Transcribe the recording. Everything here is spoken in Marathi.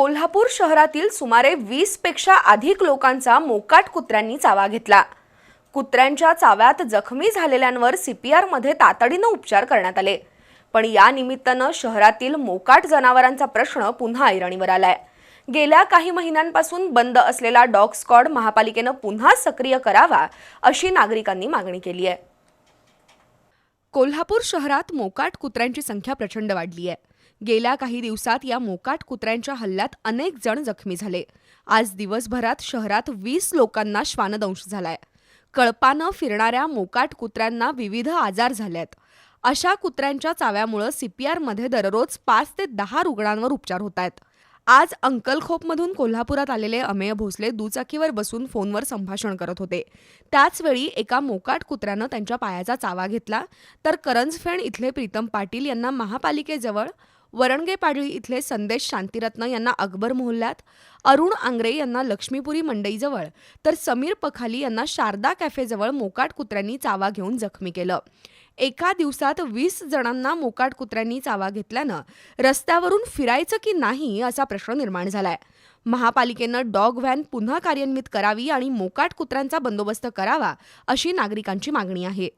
कोल्हापूर शहरातील सुमारे वीसपेक्षा अधिक लोकांचा मोकाट कुत्र्यांनी चावा घेतला. कुत्र्यांच्या चाव्यात जखमी झालेल्यांवर सीपीआरमध्ये तातडीनं उपचार करण्यात आले. पण या निमित्तानं शहरातील मोकाट जनावरांचा प्रश्न पुन्हा ऐरणीवर आलाय. गेल्या काही महिन्यांपासून बंद असलेला डॉग स्कॉड महापालिकेनं पुन्हा सक्रिय करावा अशी नागरिकांनी मागणी केली आहे कोल्हापूर शहरात मोकाट कुत्र्यांची संख्या प्रचंड वाढली आहे गेल्या काही दिवसात या मोकाट कुत्र्यांच्या हल्ल्यात अनेक जण जखमी झाले. आज दिवसभरात शहरात वीस लोकांना श्वानदंश झालाय. कळपानं फिरणाऱ्या मोकाट कुत्र्यांना विविध आजार झालेत. अशा कुत्र्यांच्या चाव्यामुळं सीपीआरमध्ये दररोज पाच ते दहा रुग्णांवर उपचार होत आहेत आज अंकलखोपमधून कोल्हापुरात आलेले अमेय भोसले दुचाकीवर बसून फोनवर संभाषण करत होते. त्याचवेळी एका मोकाट कुत्र्यानं त्यांच्या पायाचा चावा घेतला. तर करंजफेण इथले प्रीतम पाटील यांना महापालिकेजवळ वरणगे पाडळी इथले संदेश शांतिरत्न यांना अकबर मोहल्ल्यात अरुण आंग्रे यांना लक्ष्मीपुरी मंडईजवळ तर समीर पखाली यांना शारदा कॅफेजवळ मोकाट कुत्र्यांनी चावा घेऊन जखमी केलं. एका दिवसात वीस जणांना मोकाट कुत्र्यांनी चावा घेतल्यानं रस्त्यावरून फिरायचं की नाही असा प्रश्न निर्माण झालाय. महापालिकेनं डॉग व्हॅन पुन्हा कार्यान्वित करावी आणि मोकाट कुत्र्यांचा बंदोबस्त करावा अशी नागरिकांची मागणी आहे.